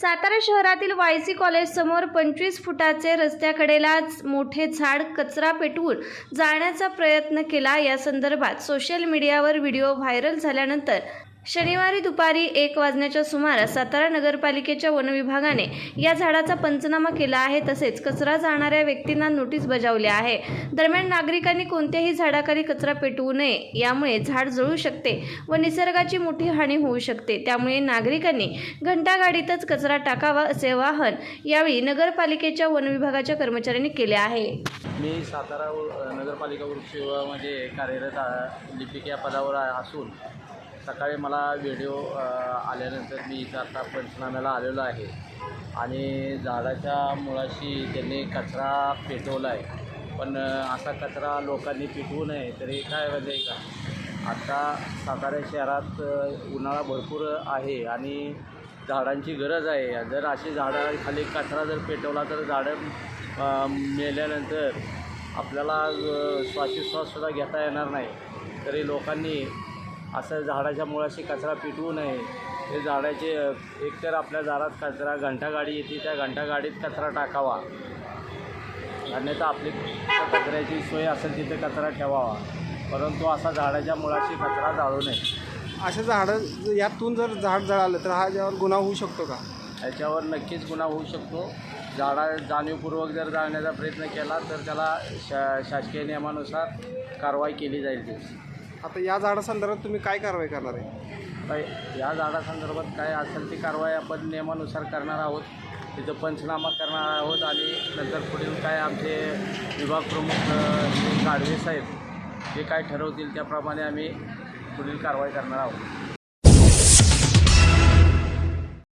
सातारा शहरातील YC college समोर पंचवीस फुटाचे रस्त्याकडेलाच मोठे झाड कचरा पेटवून जाण्याचा प्रयत्न केला. या संदर्भात सोशल मीडियावर व्हिडिओ व्हायरल झाल्यानंतर शनिवारी दुपारी एक वाजण्याच्या सुमारास सातारा नगरपालिकेच्या वनविभागाने या झाडाचा पंचनामा केला आहे. तसेच कचरा जाणाऱ्या व्यक्तींना नोटीस बजावली आहे. दरम्यान नागरिकांनी कोणत्याही झाडाखाली कचरा पेटवू नये यामुळे झाड जळू शकते व निसर्गाची मोठी हानी होऊ शकते. त्यामुळे नागरिकांनी घंटागाडीतच कचरा टाकावा असे आवाहन यावेळी नगरपालिकेच्या वनविभागाच्या कर्मचाऱ्यांनी केले आहे. मी सातारा नगरपालिका वृक्ष विभागामध्ये कार्यरत लिपिक या पदावर असून सकाळी मला व्हिडिओ आल्यानंतर मी इथं आता पंचनाम्याला आलेलो आहे. आणि झाडाच्या मुळाशी त्यांनी कचरा पेटवला आहे. पण असा कचरा लोकांनी पेटवू नये तरी काय म्हणजे का? आता सातारा शहरात उन्हाळा भरपूर आहे आणि झाडांची गरज आहे. जर अशी झाडाखाली कचरा जर पेटवला तर झाडं मेल्यानंतर आपल्याला अ, श्वासोच्छ्वाससुद्धा घेता येणार नाही. तरी लोकांनी असं झाडाच्या मुळाशी कचरा पिटवू नये. ते झाडाचे एकतर आपल्या दारात कचरा घंटागाडी येते त्या घंटागाडीत कचरा टाकावा. अन्यथा आपली कचऱ्याची सोय असेल तिथे कचरा ठेवावा. परंतु असा झाडाच्या मुळाशी कचरा जाळू नये. अशा झाडं यातून जर झाड जळालं तर हा याच्यावर गुन्हा होऊ शकतो का? याच्यावर नक्कीच गुन्हा होऊ शकतो. झाडा जाणीवपूर्वक जर जाळण्याचा प्रयत्न केला तर त्याला शा शासकीय नियमानुसार कारवाई केली जाईल. त्याची आता या झाडासंदर्भात तुम्ही काय कारवाई करणार आहे? काय या झाडासंदर्भात काय असेल ती कारवाई आपण नियमानुसार करणार आहोत. तिथं पंचनामा करणार आहोत आणि नंतर पुढील काय आमचे विभाग प्रमुख अ, श्री गाडवे साहेब जे काय ठरवतील त्याप्रमाणे आम्ही पुढील कारवाई करणार आहोत.